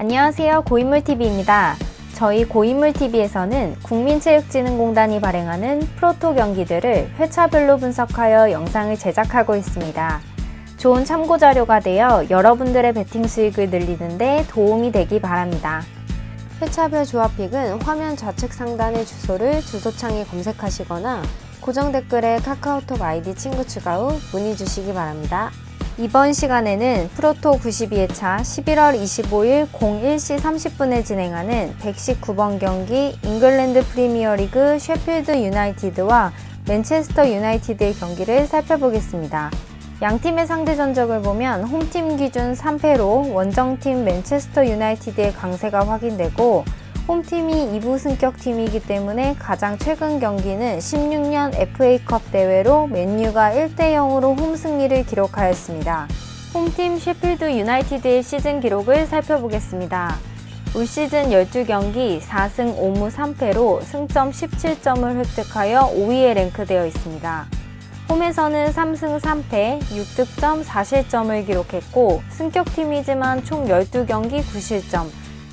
안녕하세요. 고인물TV입니다. 저희 고인물TV에서는 국민체육진흥공단이 발행하는 프로토 경기들을 회차별로 분석하여 영상을 제작하고 있습니다. 좋은 참고 자료가 되어 여러분들의 베팅 수익을 늘리는데 도움이 되기 바랍니다. 회차별 조합픽은 화면 좌측 상단의 주소를 주소창에 검색하시거나 고정 댓글에 카카오톡 아이디 친구 추가 후 문의 주시기 바랍니다. 이번 시간에는 프로토 92회차 11월 25일 01시 30분에 진행하는 119번 경기 잉글랜드 프리미어리그 셰필드 유나이티드와 맨체스터 유나이티드의 경기를 살펴보겠습니다. 양 팀의 상대 전적을 보면 홈팀 기준 3패로 원정팀 맨체스터 유나이티드의 강세가 확인되고 홈팀이 2부 승격 팀이기 때문에 가장 최근 경기는 16년 FA컵 대회로 맨유가 1대 0으로 홈 승리를 기록하였습니다. 홈팀 셰필드 유나이티드의 시즌 기록을 살펴보겠습니다. 올 시즌 12경기 4승 5무 3패로 승점 17점을 획득하여 5위에 랭크되어 있습니다. 홈에서는 3승 3패, 6득점 4실점을 기록했고 승격팀이지만 총 12경기 9실점,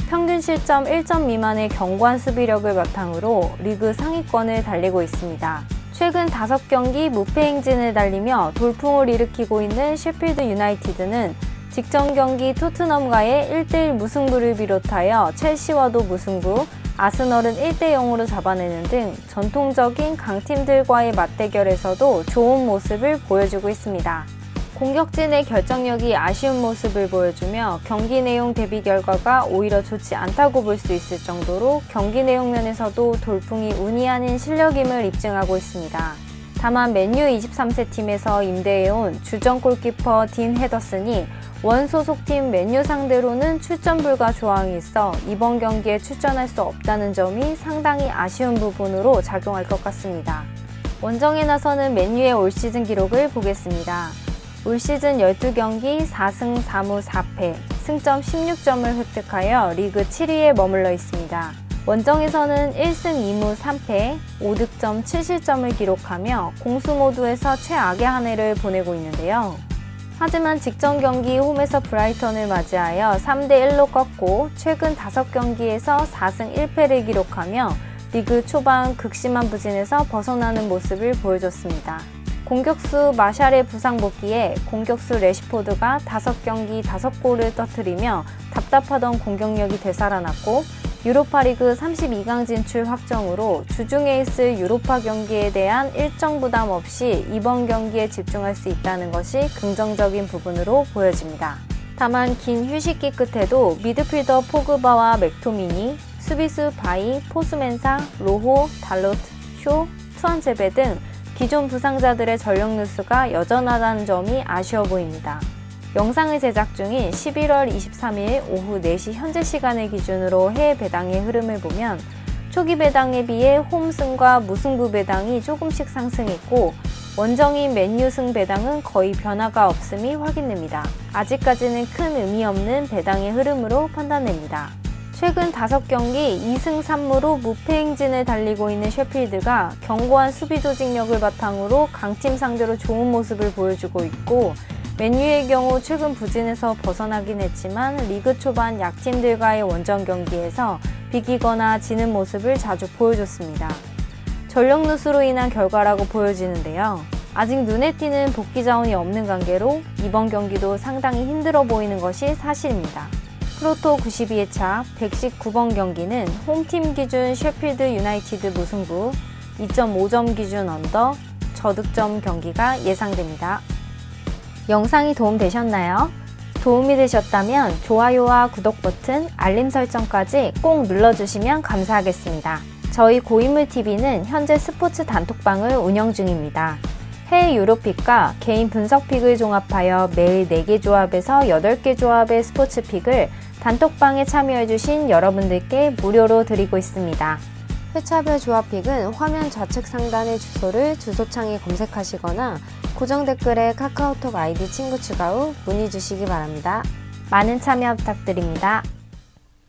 평균 실점 1점 미만의 견고한 수비력을 바탕으로 리그 상위권을 달리고 있습니다. 최근 5경기 무패 행진을 달리며 돌풍을 일으키고 있는 셰필드 유나이티드는 직전 경기 토트넘과의 1대1 무승부를 비롯하여 첼시와도 무승부, 아스널은 1대 0으로 잡아내는 등 전통적인 강팀들과의 맞대결에서도 좋은 모습을 보여주고 있습니다. 공격진의 결정력이 아쉬운 모습을 보여주며 경기 내용 대비 결과가 오히려 좋지 않다고 볼 수 있을 정도로 경기 내용 면에서도 돌풍이 운이 아닌 실력임을 입증하고 있습니다. 다만 맨유 23세 팀에서 임대해온 주전 골키퍼 딘 헤더슨이 원 소속팀 맨유 상대로는 출전 불가 조항이 있어 이번 경기에 출전할 수 없다는 점이 상당히 아쉬운 부분으로 작용할 것 같습니다. 원정에 나서는 맨유의 올 시즌 기록을 보겠습니다. 올 시즌 12경기 4승 4무 4패, 승점 16점을 획득하여 리그 7위에 머물러 있습니다. 원정에서는 1승 2무 3패, 5득점 7실점을 기록하며 공수 모두에서 최악의 한 해를 보내고 있는데요. 하지만 직전 경기 홈에서 브라이턴을 맞이하여 3대1로 꺾고 최근 5경기에서 4승 1패를 기록하며 리그 초반 극심한 부진에서 벗어나는 모습을 보여줬습니다. 공격수 마샬의 부상 복귀에 공격수 레시포드가 5경기 5골을 터뜨리며 답답하던 공격력이 되살아났고 유로파리그 32강 진출 확정으로 주중에 있을 유로파 경기에 대한 일정 부담 없이 이번 경기에 집중할 수 있다는 것이 긍정적인 부분으로 보여집니다. 다만 긴 휴식기 끝에도 미드필더 포그바와 맥토미니, 수비수 바이, 포스맨사, 로호, 달로트, 쇼, 투안제베 등 기존 부상자들의 전력 누수가 여전하다는 점이 아쉬워 보입니다. 영상을 제작 중인 11월 23일 오후 4시 현재 시간을 기준으로 해외 배당의 흐름을 보면 초기 배당에 비해 홈승과 무승부 배당이 조금씩 상승했고 원정인 맨유승 배당은 거의 변화가 없음이 확인됩니다. 아직까지는 큰 의미 없는 배당의 흐름으로 판단됩니다. 최근 5경기 2승 3무로 무패 행진을 달리고 있는 셰필드가 견고한 수비 조직력을 바탕으로 강팀 상대로 좋은 모습을 보여주고 있고 맨유의 경우 최근 부진에서 벗어나긴 했지만 리그 초반 약팀들과의 원정 경기에서 비기거나 지는 모습을 자주 보여줬습니다. 전력 누수로 인한 결과라고 보여지는데요. 아직 눈에 띄는 복귀 자원이 없는 관계로 이번 경기도 상당히 힘들어 보이는 것이 사실입니다. 프로토 92회차 119번 경기는 홈팀 기준 셰필드 유나이티드 무승부, 2.5점 기준 언더, 저득점 경기가 예상됩니다. 영상이 도움되셨나요? 도움이 되셨다면 좋아요와 구독 버튼, 알림 설정까지 꼭 눌러주시면 감사하겠습니다. 저희 고인물TV는 현재 스포츠 단톡방을 운영 중입니다. 해외 유로픽과 개인 분석픽을 종합하여 매일 4개 조합에서 8개 조합의 스포츠픽을 단톡방에 참여해주신 여러분들께 무료로 드리고 있습니다. 회차별 조합픽은 화면 좌측 상단의 주소를 주소창에 검색하시거나 고정 댓글에 카카오톡 아이디 친구 추가 후 문의 주시기 바랍니다. 많은 참여 부탁드립니다.